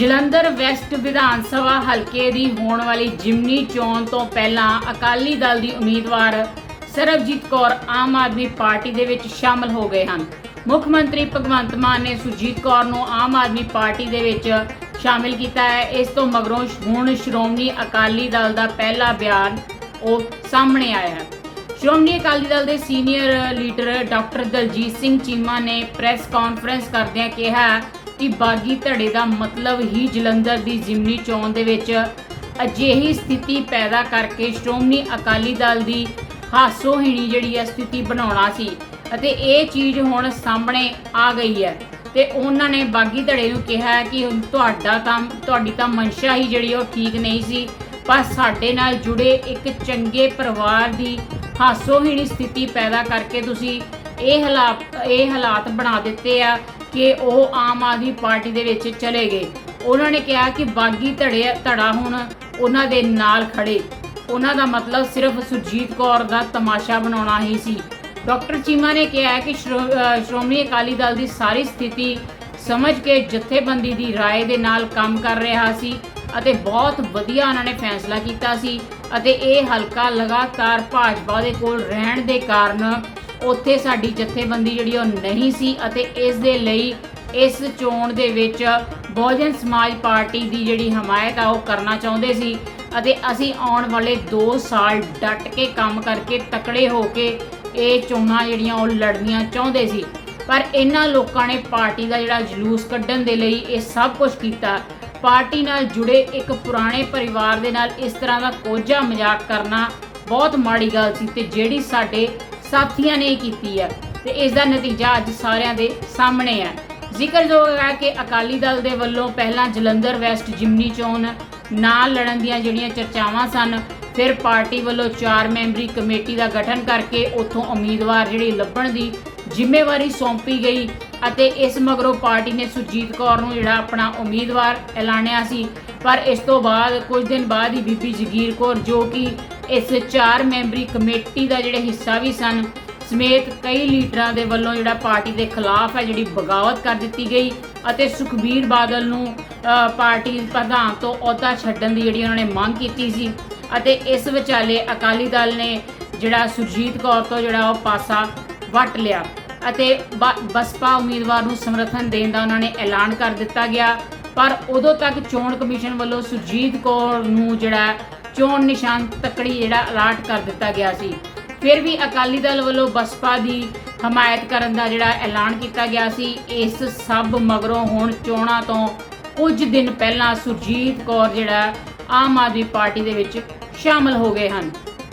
Jalandhar West Vidhan Sabha ਹਲਕੇ ਦੀ ਹੋਣ ਵਾਲੀ ਜਿਮਨੀ ਚੋਣ ਤੋਂ ਪਹਿਲਾਂ ਅਕਾਲੀ ਦਲ ਦੀ ਉਮੀਦਵਾਰ ਸਰਬਜੀਤ ਕੌਰ ਆਮ ਆਦਮੀ ਪਾਰਟੀ ਦੇ ਵਿੱਚ ਸ਼ਾਮਲ ਹੋ ਗਏ ਹਨ। ਮੁੱਖ ਮੰਤਰੀ ਭਗਵੰਤ ਮਾਨ ਨੇ ਸੁਰਜੀਤ ਕੌਰ ਨੂੰ ਆਮ ਆਦਮੀ ਪਾਰਟੀ ਦੇ ਵਿੱਚ ਸ਼ਾਮਿਲ ਕੀਤਾ ਹੈ। ਇਸ ਤੋਂ ਮਗਰੋਂ ਹੁਣ ਸ਼੍ਰੋਮਣੀ ਅਕਾਲੀ ਦਲ ਦਾ ਪਹਿਲਾ ਬਿਆਨ ਉਹ ਸਾਹਮਣੇ ਆਇਆ ਹੈ। ਸ਼੍ਰੋਮਣੀ ਅਕਾਲੀ ਦਲ ਦੇ senior leader doctor Daljit Singh Cheema ਨੇ ਪ੍ਰੈਸ ਕਾਨਫਰੰਸ ਕਰਦਿਆਂ ਕਿਹਾ ਕਿ ਬਾਗੀ ਧੜੇ ਦਾ ਮਤਲਬ ਹੀ ਜਲੰਧਰ ਦੀ ਜ਼ਿਮਨੀ ਚੋਣ ਦੇ ਵਿੱਚ ਅਜਿਹੀ ਸਥਿਤੀ ਪੈਦਾ ਕਰਕੇ ਸ਼੍ਰੋਮਣੀ ਅਕਾਲੀ ਦਲ ਦੀ ਹਾਸੋਹੀਣੀ ਜਿਹੜੀ ਹੈ ਸਥਿਤੀ ਬਣਾਉਣਾ ਸੀ ਅਤੇ ਇਹ ਚੀਜ਼ ਹੁਣ ਸਾਹਮਣੇ ਆ ਗਈ ਹੈ ਤੇ ਉਹਨਾਂ ਨੇ ਬਾਗੀ ਧੜੇ ਨੂੰ ਕਿਹਾ ਕਿ ਤੁਹਾਡਾ ਕੰਮ, ਤੁਹਾਡੀ ਤਾਂ ਮਨਸ਼ਾ ਹੀ ਜਿਹੜੀ ਉਹ ਠੀਕ ਨਹੀਂ ਸੀ, ਪਰ ਸਾਡੇ ਨਾਲ ਜੁੜੇ ਇੱਕ ਚੰਗੇ ਪਰਿਵਾਰ ਦੀ ਹਾਸੋਹੀਣੀ ਸਥਿਤੀ ਪੈਦਾ ਕਰਕੇ ਤੁਸੀਂ ਇਹ ਹਾਲਾਤ ਇਹ ਹਾਲਾਤ ਬਣਾ ਦਿੱਤੇ ਆ ਕਿ ਉਹ ਆਮ ਆਦਮੀ ਪਾਰਟੀ ਦੇ ਵਿੱਚ ਚਲੇ ਗਏ ਉਹਨਾਂ ਨੇ ਕਿਹਾ ਕਿ ਬਾਗੀ ਧੜੇ ਧੜਾ ਹੁਣ ਉਹਨਾਂ ਦੇ ਨਾਲ ਖੜੇ ਉਹਨਾਂ ਦਾ ਮਤਲਬ ਸਿਰਫ ਸੁਰਜੀਤ ਕੌਰ ਦਾ ਤਮਾਸ਼ਾ ਬਣਾਉਣਾ ਹੀ ਸੀ ਡਾਕਟਰ ਚੀਮਾ ਨੇ ਕਿਹਾ ਕਿ ਸ਼੍ਰੋ- ਅਹ ਸ਼੍ਰੋਮਣੀ ਅਕਾਲੀ ਦਲ ਦੀ ਸਾਰੀ ਸਥਿਤੀ ਸਮਝ ਕੇ ਜਥੇਬੰਦੀ ਦੀ رائے ਦੇ ਨਾਲ ਕੰਮ ਕਰ ਰਿਹਾ ਸੀ ਅਤੇ ਬਹੁਤ ਵਧੀਆ ਉਹਨਾਂ ਨੇ ਫੈਸਲਾ ਕੀਤਾ ਸੀ ਅਤੇ ਇਹ ਹਲਕਾ ਲਗਾਤਾਰ ਭਾਜਪਾ ਦੇ ਕੋਲ ਰਹਿਣ ਦੇ ਕਾਰਨ ਉੱਥੇ ਸਾਡੀ ਜਥੇਬੰਦੀ ਜਿਹੜੀ ਉਹ ਨਹੀਂ ਸੀ ਅਤੇ ਇਸ ਦੇ ਲਈ ਇਸ ਚੋਣ ਦੇ ਵਿੱਚ ਬਹੁਜਨ ਸਮਾਜ ਪਾਰਟੀ ਦੀ ਜਿਹੜੀ ਹਮਾਇਤ ਆ ਉਹ ਕਰਨਾ ਚਾਹੁੰਦੇ ਸੀ ਅਤੇ ਅਸੀਂ ਆਉਣ ਵਾਲੇ 2 ਸਾਲ ਡਟ ਕੇ ਕੰਮ ਕਰਕੇ ਤਕੜੇ ਹੋ ਕੇ ਇਹ ਚੋਣਾਂ ਜਿਹੜੀਆਂ ਉਹ ਲੜਨੀਆਂ ਚਾਹੁੰਦੇ ਸੀ। ਪਰ ਇਹਨਾਂ ਲੋਕਾਂ ਨੇ ਪਾਰਟੀ ਦਾ ਜਿਹੜਾ ਜਲੂਸ ਕੱਢਣ ਦੇ ਲਈ ਇਹ ਸਭ ਕੁਝ ਕੀਤਾ। ਪਾਰਟੀ ਨਾਲ ਜੁੜੇ ਇੱਕ ਪੁਰਾਣੇ ਪਰਿਵਾਰ ਦੇ ਨਾਲ ਇਸ ਤਰ੍ਹਾਂ ਦਾ ਕੋਝਾ ਮਜ਼ਾਕ ਕਰਨਾ ਬਹੁਤ ਮਾੜੀ ਗੱਲ ਸੀ ਤੇ ਜਿਹੜੀ ਸਾਡੇ ਸਾਥੀਆਂ ਨੇ ਕੀਤੀ ਹੈ ਤੇ ਇਸ ਦਾ ਨਤੀਜਾ ਅੱਜ ਸਾਰਿਆਂ ਦੇ ਸਾਹਮਣੇ ਹੈ। ਜ਼ਿਕਰਯੋਗ ਹੈ ਕਿ ਅਕਾਲੀ ਦਲ ਦੇ ਵੱਲੋਂ ਪਹਿਲਾਂ ਜਲੰਧਰ ਵੈਸਟ ਜਿਮਨੀ ਚੋਣ ਨਾ ਲੜਨ ਦੀਆਂ ਜਿਹੜੀਆਂ ਚਰਚਾਵਾਂ ਸਨ, ਫਿਰ ਪਾਰਟੀ ਵੱਲੋਂ 4 ਮੈਂਬਰੀ ਕਮੇਟੀ ਦਾ ਗਠਨ ਕਰਕੇ ਉੱਥੋਂ ਉਮੀਦਵਾਰ ਜਿਹੜੀ ਲੱਭਣ ਦੀ ਜ਼ਿੰਮੇਵਾਰੀ ਸੌਂਪੀ ਗਈ ਅਤੇ ਇਸ ਮਗਰੋਂ ਪਾਰਟੀ ਨੇ ਸੁਰਜੀਤ ਕੌਰ ਨੂੰ ਜਿਹੜਾ ਆਪਣਾ ਉਮੀਦਵਾਰ ਐਲਾਨਿਆ ਸੀ। ਪਰ ਇਸ ਤੋਂ ਬਾਅਦ ਕੁਝ ਦਿਨ ਬਾਅਦ ਹੀ ਬੀਬੀ ਜਗੀਰ ਕੌਰ ਜੋ ਕਿ ਇਸ ਚਾਰ ਮੈਂਬਰੀ ਕਮੇਟੀ ਦਾ ਜਿਹੜੇ ਹਿੱਸਾ ਵੀ ਸਨ, ਸਮੇਤ ਕਈ ਲੀਡਰਾਂ ਦੇ ਵੱਲੋਂ ਜਿਹੜਾ ਪਾਰਟੀ ਦੇ ਖਿਲਾਫ ਹੈ, ਜਿਹੜੀ ਬਗਾਵਤ ਕਰ ਦਿੱਤੀ ਗਈ ਅਤੇ ਸੁਖਬੀਰ ਬਾਦਲ ਨੂੰ ਪਾਰਟੀ ਪ੍ਰਧਾਨ ਤੋਂ ਅਹੁਦਾ ਛੱਡਣ ਦੀ ਜਿਹੜੀ ਉਹਨਾਂ ਨੇ ਮੰਗ ਕੀਤੀ ਸੀ ਅਤੇ ਇਸ ਵਿਚਾਲੇ ਅਕਾਲੀ ਦਲ ਨੇ ਜਿਹੜਾ ਸੁਰਜੀਤ ਕੌਰ ਤੋਂ ਜਿਹੜਾ ਉਹ ਪਾਸਾ ਵੱਟ ਲਿਆ ਅਤੇ ਬ- ਬਸਪਾ ਉਮੀਦਵਾਰ ਨੂੰ ਸਮਰਥਨ ਦੇਣ ਦਾ ਉਹਨਾਂ ਨੇ ਐਲਾਨ ਕਰ ਦਿੱਤਾ ਗਿਆ। ਪਰ ਉਦੋਂ ਤੱਕ ਚੋਣ ਕਮਿਸ਼ਨ ਵੱਲੋਂ ਸੁਰਜੀਤ ਕੌਰ ਨੂੰ ਜਿਹੜਾ ਚੋਣ ਨਿਸ਼ਾਨ ਤੱਕੜੀ ਜਿਹੜਾ ਅਲਾਟ ਕਰ ਦਿੱਤਾ ਗਿਆ ਸੀ। ਫਿਰ ਵੀ ਅਕਾਲੀ ਦਲ ਵੱਲੋਂ ਬਸਪਾ ਦੀ ਹਮਾਇਤ ਕਰਨ ਦਾ ਜਿਹੜਾ ਐਲਾਨ ਕੀਤਾ ਗਿਆ ਸੀ, ਇਸ ਸਭ ਮਗਰੋਂ ਹੁਣ ਚੋਣਾਂ ਤੋਂ ਕੁਝ ਦਿਨ ਪਹਿਲਾਂ ਸੁਰਜੀਤ ਕੌਰ ਜਿਹੜਾ ਆਮ ਆਦਮੀ ਪਾਰਟੀ ਦੇ ਵਿੱਚ ਸ਼ਾਮਲ ਹੋ ਗਏ ਹਨ।